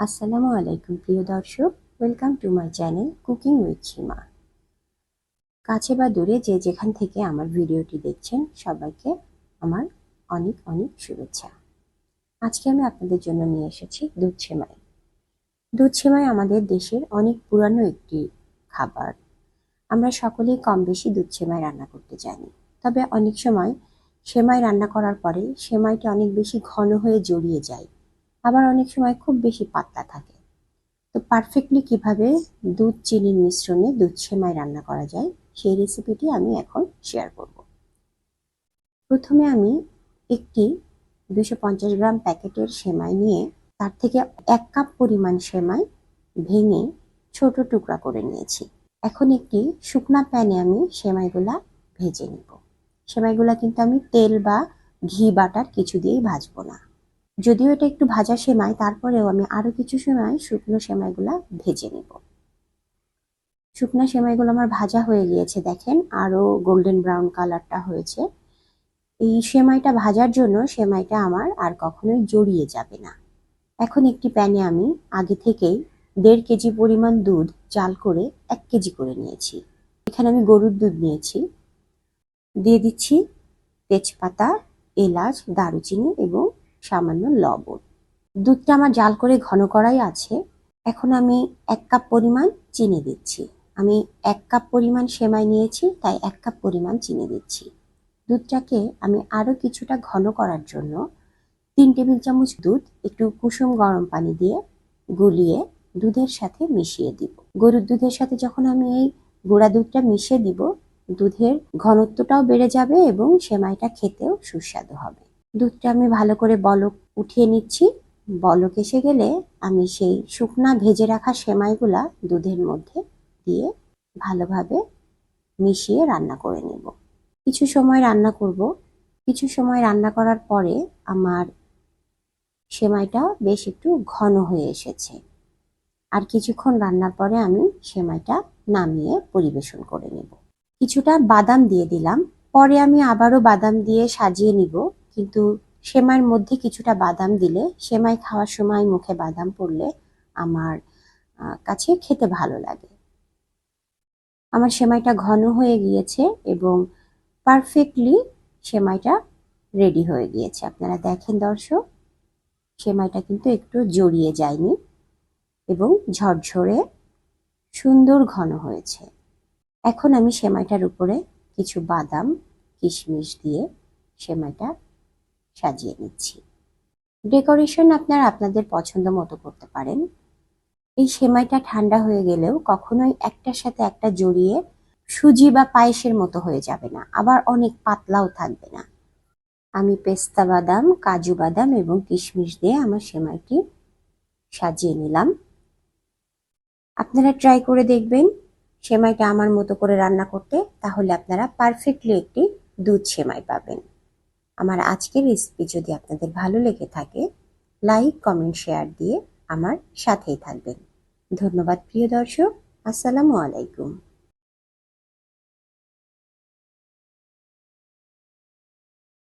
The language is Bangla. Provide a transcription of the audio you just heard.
আসসালামু আলাইকুম, প্রিয় দর্শক। Welcome to my channel cooking with Seema কাছে বা দূরে যে যেখান থেকে আমার ভিডিওটি দেখছেন, সবাইকে আমার অনেক অনেক শুভেচ্ছা। আজকে আমি আপনাদের জন্য নিয়ে এসেছি দুধ সেমাই। দুধ সেমাই আমাদের দেশের অনেক পুরানো একটি খাবার। আমরা সকলেই কম বেশি দুধ সেমাই রান্না করতে জানি। তবে অনেক সময় সেমাই রান্না করার পরে সেমাইটা অনেক বেশি ঘন হয়ে জড়িয়ে যায়। আবার অনেক সময় খুব বেশি পাতলা থাকে। তো পারফেক্টলি কীভাবে দুধ চিনির মিশ্রণে দুধ সেমাই রান্না করা যায়, সেই রেসিপিটি আমি এখন শেয়ার করব। প্রথমে আমি একটি দুশো গ্রাম প্যাকেটের সেমাই নিয়ে তার থেকে এক কাপ পরিমাণ সেমাই ভেঙে ছোট টুকরা করে নিয়েছি। এখন একটি শুকনা প্যানে আমি সেমাইগুলা ভেজে নিব। সেমাইগুলা কিন্তু আমি তেল বা ঘি বাটার কিছু দিয়েই ভাজবো না। যদিও এটা একটু ভাজা সেমাই, তারপরেও আমি আরও কিছু সময় শুকনো সেমাইগুলা ভেজে নিব। শুকনো সেমাইগুলো আমার ভাজা হয়ে গিয়েছে, দেখেন, আরও গোল্ডেন ব্রাউন কালারটা হয়েছে। এই সেমাইটা ভাজার জন্য সেমাইটা আমার আর কখনোই জড়িয়ে যাবে না। এখন একটি প্যানে আমি আগে থেকেই দেড় কেজি পরিমাণ দুধ চাল করে এক কেজি করে নিয়েছি। এখানে আমি গরুর দুধ নিয়েছি। দিয়ে দিচ্ছি তেজপাতা, এলাচ, দারুচিনি এবং সামান্য লবণ। দুধটা আমার জাল করে ঘন করাই আছে। এখন আমি এক কাপ পরিমাণ চিনি দিচ্ছি। আমি এক কাপ পরিমাণ সেমাই নিয়েছি, তাই এক কাপ পরিমাণ চিনি দিচ্ছি। দুধটাকে আমি আরও কিছুটা ঘন করার জন্য তিন টেবিল চামচ দুধ, একটু কুসুম গরম পানি দিয়ে গুলিয়ে দুধের সাথে মিশিয়ে দিব। গরুর দুধের সাথে যখন আমি এই গুঁড়া দুধটা মিশিয়ে দিব, দুধের ঘনত্বটাও বেড়ে যাবে এবং সেমাইটা খেতেও সুস্বাদু হবে। দুধটা আমি ভালো করে বলক উঠিয়ে নিচ্ছি। বলক এসে গেলে আমি সেই শুকনা ভেজে রাখা সেমাইগুলা দুধের মধ্যে দিয়ে ভালোভাবে মিশিয়ে রান্না করে নেব। কিছু সময় রান্না করব। কিছু সময় রান্না করার পরে আমার সেমাইটা বেশ একটু ঘন হয়ে এসেছে। আর কিছুক্ষণ রান্নার পরে আমি সেমাইটা নামিয়ে পরিবেশন করে নেব। কিছুটা বাদাম দিয়ে দিলাম। পরে আমি আবারও বাদাম দিয়ে সাজিয়ে নিব। কিন্তু সেমাইয়ের মধ্যে কিছুটা বাদাম দিলে, সেমাই খাওয়ার সময় মুখে বাদাম পড়লে আমার কাছে খেতে ভালো লাগে। আমার সেমাইটা ঘন হয়ে গিয়েছে এবং পারফেক্টলি সেমাইটা রেডি হয়ে গিয়েছে। আপনারা দেখেন দর্শক, সেমাইটা কিন্তু একটু জড়িয়ে যায়নি এবং ঝরঝরে সুন্দর ঘন হয়েছে। এখন আমি সেমাইটার উপরে কিছু বাদাম, কিশমিশ দিয়ে সেমাইটা সাজিয়ে নিচ্ছি। ডেকোরেশন আপনার আপনাদের পছন্দ মতো করতে পারেন। এই সেমাইটা ঠান্ডা হয়ে গেলেও কখনোই একটার সাথে একটা জড়িয়ে সুজি বা পায়েসের মতো হয়ে যাবে না, আবার অনেক পাতলাও থাকবে না। আমি পেস্তা বাদাম, কাজু বাদাম এবং কিশমিশ দিয়ে আমার সেমাইটি সাজিয়ে নিলাম। আপনারা ট্রাই করে দেখবেন সেমাইটা আমার মতো করে রান্না করতে, তাহলে আপনারা পারফেক্টলি একটি দুধ সেমাই পাবেন। আমার আজকের রেসিপি যদি আপনাদের ভালো লেগে থাকে লাইক কমেন্ট শেয়ার দিয়ে আমার সাথেই থাকবেন। ধন্যবাদ প্রিয় দর্শক, আসসালামু আলাইকুম।